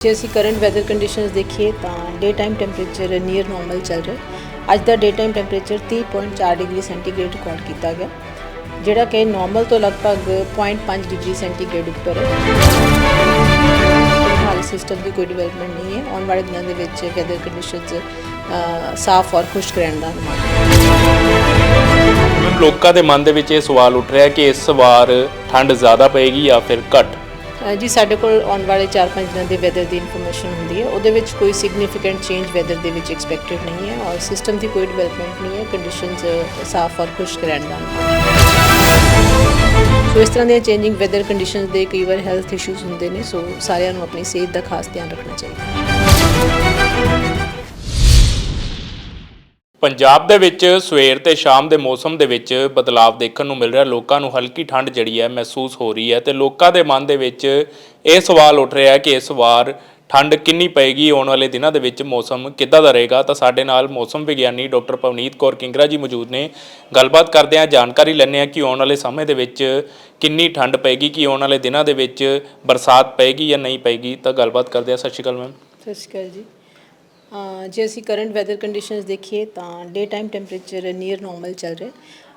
ਜੇ ਅਸੀਂ current weather conditions ਦੇਖੀਏ ਤਾਂ day time temperature near normal ਚੱਲ ਰਿਹਾ ਅੱਜ ਦਾ day time temperature 30.4 degree centigrade record ਕੀਤਾ ਗਿਆ, ਜਿਹੜਾ ਕਿ ਨਾਰਮਲ ਤੋਂ ਲਗਭਗ 0.5 ਡਿਗਰੀ ਸੈਂਟੀਗ੍ਰੇਡ ਉੱਪਰ ਹੈ। ਫਿਲਹਾਲ ਸਿਸਟਮ ਦੀ ਕੋਈ ਡਿਵੈਲਪਮੈਂਟ ਨਹੀਂ ਹੈ। ਆਉਣ ਵਾਲੇ ਦਿਨਾਂ ਦੇ ਵਿੱਚ ਵੈਦਰ ਕੰਡੀਸ਼ਨਸ ਸਾਫ਼ ਔਰ ਖੁਸ਼ਕ ਰਹਿਣ ਦਾ ਅਨੁਮਾਨ ਲੋਕਾਂ ਦੇ ਮਨ ਦੇ ਵਿੱਚ ਇਹ ਸਵਾਲ ਉੱਠ ਰਿਹਾ ਕਿ ਇਸ ਵਾਰ ਠੰਡ ਜ਼ਿਆਦਾ ਪਏਗੀ ਜਾਂ ਫਿਰ ਘੱਟ? ਜੀ, ਸਾਡੇ ਕੋਲ ਆਉਣ ਵਾਲੇ 4-5 ਦਿਨਾਂ ਦੇ ਵੈਦਰ ਦੀ ਇਨਫੋਰਮੇਸ਼ਨ ਹੁੰਦੀ ਹੈ। ਉਹਦੇ ਵਿੱਚ ਕੋਈ ਸਿਗਨੀਫੀਕੈਂਟ ਚੇਂਜ ਵੈਦਰ ਦੇ ਵਿੱਚ ਐਕਸਪੈਕਟਡ ਨਹੀਂ ਹੈ ਔਰ ਸਿਸਟਮ ਦੀ ਕੋਈ ਡਿਵੈਲਪਮੈਂਟ ਨਹੀਂ ਹੈ। ਕੰਡੀਸ਼ਨਸ ਸਾਫ਼ ਔਰ ਖੁਸ਼ਕ ਰਹਿਣ ਦਾ। ਸੋ ਇਸ ਤਰ੍ਹਾਂ ਦੀਆਂ ਚੇਂਜਿੰਗ ਵੈਦਰ ਕੰਡੀਸ਼ਨਸ ਦੇ ਕਈ ਵਾਰ ਹੈਲਥ ਇਸ਼ੂਜ਼ ਹੁੰਦੇ ਨੇ। ਸੋ ਸਾਰਿਆਂ ਨੂੰ ਆਪਣੀ ਸਿਹਤ ਦਾ ਖਾਸ ਧਿਆਨ ਰੱਖਣਾ ਚਾਹੀਦਾ। ਪੰਜਾਬ ਦੇ ਵਿੱਚ ਸਵੇਰ ਤੇ ਸ਼ਾਮ ਦੇ ਮੌਸਮ ਦੇ ਵਿੱਚ ਬਦਲਾਅ ਦੇਖਣ ਨੂੰ ਮਿਲ ਰਿਹਾ। ਲੋਕਾਂ ਨੂੰ ਹਲਕੀ ਠੰਡ ਜਿਹੜੀ ਹੈ ਮਹਿਸੂਸ ਹੋ ਰਹੀ ਹੈ ਤੇ ਲੋਕਾਂ ਦੇ ਮਨ ਦੇ ਵਿੱਚ ਇਹ ਸਵਾਲ ਉੱਠ ਰਿਹਾ ਹੈ ਕਿ ਇਸ ਵਾਰ ਠੰਡ ਕਿੰਨੀ ਪਏਗੀ, ਆਉਣ ਵਾਲੇ ਦਿਨਾਂ ਦੇ ਵਿੱਚ ਮੌਸਮ ਕਿੱਦਾਂ ਦਾ ਰਹੇਗਾ? ਤਾਂ ਸਾਡੇ ਨਾਲ ਮੌਸਮ ਵਿਗਿਆਨੀ ਡਾਕਟਰ ਪਵਨੀਤ ਕੌਰ ਕਿੰਗਰਾ ਜੀ ਮੌਜੂਦ ਨੇ। ਗੱਲਬਾਤ ਕਰਦੇ ਹਾਂ, ਜਾਣਕਾਰੀ ਲੈਂਦੇ ਹਾਂ ਕਿ ਆਉਣ ਵਾਲੇ ਸਮੇਂ ਦੇ ਵਿੱਚ ਕਿੰਨੀ ਠੰਡ ਪਏਗੀ, ਕਿ ਆਉਣ ਵਾਲੇ ਦਿਨਾਂ ਦੇ ਵਿੱਚ ਬਰਸਾਤ ਪਏਗੀ ਜਾਂ ਨਹੀਂ ਪਏਗੀ। ਤਾਂ ਗੱਲਬਾਤ ਕਰਦੇ ਹਾਂ। ਸਤਿ ਸ਼੍ਰੀ ਅਕਾਲ ਮੈਮ। ਸਤਿ ਸ਼੍ਰੀ ਅਕਾਲ ਜੀ। ਜੇ ਅਸੀਂ ਕਰੰਟ ਵੈਦਰ ਕੰਡੀਸ਼ਨਸ ਦੇਖੀਏ ਤਾਂ day time temperature near normal ਚੱਲ ਰਿਹਾ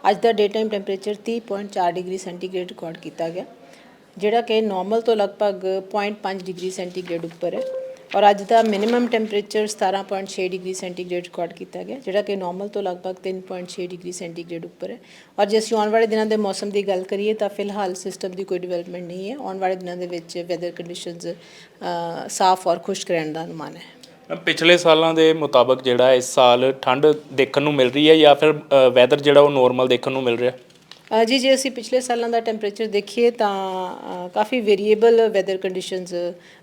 ਅੱਜ ਦਾ day time temperature 30.4 degree centigrade record ਕੀਤਾ ਗਿਆ, ਜਿਹੜਾ ਕਿ ਨਾਰਮਲ ਤੋਂ ਲਗਭਗ 0.5 ਡਿਗਰੀ ਸੈਂਟੀਗ੍ਰੇਡ ਉੱਪਰ ਹੈ। ਔਰ ਅੱਜ ਦਾ minimum temperature 17.6 degree centigrade record ਕੀਤਾ ਗਿਆ, ਜਿਹੜਾ ਕਿ ਨਾਰਮਲ ਤੋਂ ਲਗਭਗ 3.6 ਡਿਗਰੀ ਸੈਂਟੀਗ੍ਰੇਡ ਉੱਪਰ ਹੈ। ਔਰ ਜੇ ਅਸੀਂ ਆਉਣ ਵਾਲੇ ਦਿਨਾਂ ਦੇ ਮੌਸਮ ਦੀ ਗੱਲ ਕਰੀਏ ਤਾਂ ਫਿਲਹਾਲ ਸਿਸਟਮ ਦੀ ਕੋਈ ਡਿਵੈਲਪਮੈਂਟ ਨਹੀਂ ਹੈ। ਆਉਣ ਵਾਲੇ ਦਿਨਾਂ ਦੇ ਵਿੱਚ ਵੈਦਰ ਕੰਡੀਸ਼ਨਸ ਸਾਫ਼ ਔਰ ਖੁਸ਼ਕ ਰਹਿਣ ਦਾ ਅਨੁਮਾਨ ਹੈ। ਪਿਛਲੇ ਸਾਲਾਂ ਦੇ ਮੁਤਾਬਕ ਜਿਹੜਾ ਇਸ ਸਾਲ ਠੰਡ ਦੇਖਣ ਨੂੰ ਮਿਲ ਰਹੀ ਹੈ ਜਾਂ ਫਿਰ ਵੈਦਰ ਜਿਹੜਾ ਉਹ ਨੋਰਮਲ ਦੇਖਣ ਨੂੰ ਮਿਲ ਰਿਹਾ? ਜੀ, ਜੇ ਅਸੀਂ ਪਿਛਲੇ ਸਾਲਾਂ ਦਾ ਟੈਂਪਰੇਚਰ ਦੇਖੀਏ ਤਾਂ ਕਾਫੀ ਵੇਰੀਏਬਲ ਵੈਦਰ ਕੰਡੀਸ਼ਨਸ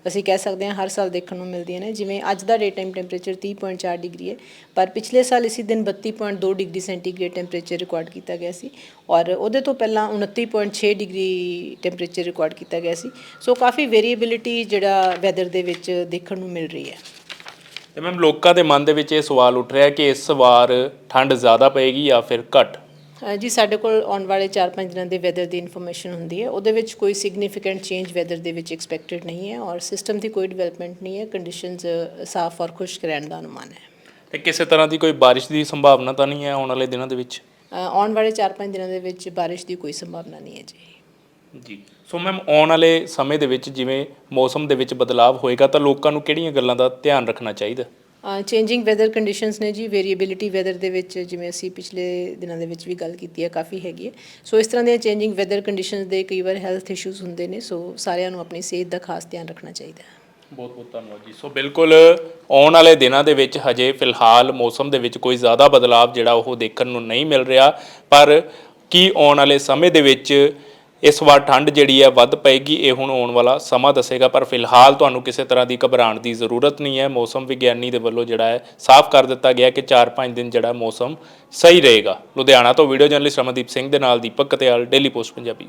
ਅਸੀਂ ਕਹਿ ਸਕਦੇ ਹਾਂ ਹਰ ਸਾਲ ਦੇਖਣ ਨੂੰ ਮਿਲਦੀਆਂ ਨੇ। ਜਿਵੇਂ ਅੱਜ ਦਾ ਡੇ ਟਾਈਮ ਟੈਂਪਰੇਚਰ 30.4 ਡਿਗਰੀ ਹੈ, ਪਰ ਪਿਛਲੇ ਸਾਲ ਇਸੇ ਦਿਨ 32.2 ਡਿਗਰੀ ਸੈਂਟੀਗ੍ਰੇਡ ਟੈਂਪਰੇਚਰ ਰਿਕਾਰਡ ਕੀਤਾ ਗਿਆ ਸੀ ਔਰ ਉਹਦੇ ਤੋਂ ਪਹਿਲਾਂ 29.6 ਡਿਗਰੀ ਟੈਂਪਰੇਚਰ ਰਿਕਾਰਡ ਕੀਤਾ ਗਿਆ ਸੀ। ਸੋ ਕਾਫੀ ਵੇਰੀਏਬਿਲਿਟੀ ਜਿਹੜਾ ਵੈਦਰ ਦੇ ਵਿੱਚ ਦੇਖਣ ਨੂੰ ਮਿਲ ਰਹੀ ਹੈ। ਤੇ ਮੈਮ ਲੋਕਾਂ ਦੇ ਮਨ ਦੇ ਵਿੱਚ ਇਹ ਸਵਾਲ ਉੱਠ ਰਿਹਾ ਕਿ ਇਸ ਵਾਰ ਠੰਡ ਜ਼ਿਆਦਾ ਪਏਗੀ ਜਾਂ ਫਿਰ ਘੱਟ? ਜੀ ਸਾਡੇ ਕੋਲ ਆਉਣ ਵਾਲੇ 4-5 ਦਿਨਾਂ ਦੇ ਵੈਦਰ ਦੀ ਇਨਫੋਰਮੇਸ਼ਨ ਹੁੰਦੀ ਹੈ। ਉਹਦੇ ਵਿੱਚ ਕੋਈ ਸਿਗਨੀਫੀਕੈਂਟ ਚੇਂਜ ਵੈਦਰ ਦੇ ਵਿੱਚ ਐਕਸਪੈਕਟਡ ਨਹੀਂ ਹੈ ਔਰ ਸਿਸਟਮ ਦੀ ਕੋਈ ਡਿਵੈਲਪਮੈਂਟ ਨਹੀਂ ਹੈ। ਕੰਡੀਸ਼ਨਸ ਸਾਫ਼ ਔਰ ਖੁਸ਼ਕ ਰਹਿਣ ਦਾ ਅਨੁਮਾਨ ਹੈ। ਤੇ ਕਿਸੇ ਤਰ੍ਹਾਂ ਦੀ ਕੋਈ ਬਾਰਿਸ਼ ਦੀ ਸੰਭਾਵਨਾ ਤਾਂ ਨਹੀਂ ਹੈ ਆਉਣ ਵਾਲੇ ਦਿਨਾਂ ਦੇ ਵਿੱਚ? ਆਉਣ ਵਾਲੇ 4-5 ਦਿਨਾਂ ਦੇ ਵਿੱਚ ਬਾਰਿਸ਼ ਦੀ ਕੋਈ ਸੰਭਾਵਨਾ ਨਹੀਂ ਹੈ ਜੀ। ਜੀ। ਸੋ ਮੈਮ ਆਉਣ ਵਾਲੇ ਸਮੇਂ ਦੇ ਵਿੱਚ ਜਿਵੇਂ ਮੌਸਮ ਦੇ ਵਿੱਚ ਬਦਲਾਅ ਹੋਏਗਾ ਤਾਂ ਲੋਕਾਂ ਨੂੰ ਕਿਹੜੀਆਂ ਗੱਲਾਂ ਦਾ ਧਿਆਨ ਰੱਖਣਾ ਚਾਹੀਦਾ? ਚੇਂਜਿੰਗ ਵੈਦਰ ਕੰਡੀਸ਼ਨਸ ਨੇ ਜੀ ਵੇਰੀਏਬਿਲਿਟੀ ਵੈਦਰ ਦੇ ਵਿੱਚ ਜਿਵੇਂ ਅਸੀਂ ਪਿਛਲੇ ਦਿਨਾਂ ਦੇ ਵਿੱਚ ਵੀ ਗੱਲ ਕੀਤੀ ਹੈ ਕਾਫੀ ਹੈਗੀ ਹੈ। ਸੋ ਇਸ ਤਰ੍ਹਾਂ ਦੀਆਂ ਚੇਂਜਿੰਗ ਵੈਦਰ ਕੰਡੀਸ਼ਨਸ ਦੇ ਕਈ ਵਾਰ ਹੈਲਥ ਇਸ਼ੂਜ਼ ਹੁੰਦੇ ਨੇ ਸੋ ਸਾਰਿਆਂ ਨੂੰ ਆਪਣੀ ਸਿਹਤ ਦਾ ਖਾਸ ਧਿਆਨ ਰੱਖਣਾ ਚਾਹੀਦਾ ਹੈ। ਬਹੁਤ ਬਹੁਤ ਧੰਨਵਾਦ ਜੀ। ਸੋ ਬਿਲਕੁਲ ਆਉਣ ਵਾਲੇ ਦਿਨਾਂ ਦੇ ਵਿੱਚ ਹਜੇ ਫਿਲਹਾਲ ਮੌਸਮ ਦੇ ਵਿੱਚ ਕੋਈ ਜ਼ਿਆਦਾ ਬਦਲਾਅ ਜਿਹੜਾ ਉਹ ਦੇਖਣ ਨੂੰ ਨਹੀਂ ਮਿਲ ਰਿਹਾ ਪਰ ਕੀ ਆਉਣ ਵਾਲੇ ਸਮੇਂ ਦੇ ਵਿੱਚ ਇਸ ਵਾਰ ਠੰਡ ਜਿਹੜੀ ਹੈ ਵੱਧ ਪਏਗੀ, ਇਹ ਹੁਣ ਆਉਣ ਵਾਲਾ ਸਮਾਂ ਦੱਸੇਗਾ, ਪਰ ਫਿਲਹਾਲ ਤੁਹਾਨੂੰ ਕਿਸੇ ਤਰ੍ਹਾਂ ਦੀ ਘਬਰਾਉਣ ਦੀ ਜ਼ਰੂਰਤ ਨਹੀਂ ਹੈ। ਮੌਸਮ ਵਿਗਿਆਨੀ ਦੇ ਵੱਲੋਂ ਜਿਹੜਾ ਹੈ, ਸਾਫ਼ ਕਰ ਦਿੱਤਾ ਗਿਆ ਕਿ 4-5 ਦਿਨ ਜਿਹੜਾ ਮੌਸਮ ਸਹੀ ਰਹੇਗਾ। ਲੁਧਿਆਣਾ ਤੋਂ ਵੀਡੀਓ ਜਰਨਲਿਸਟ ਰਮਨਦੀਪ ਸਿੰਘ ਦੇ ਨਾਲ ਦੀਪਕ ਕਤਿਆਲ, ਡੇਲੀ ਪੋਸਟ ਪੰਜਾਬੀ।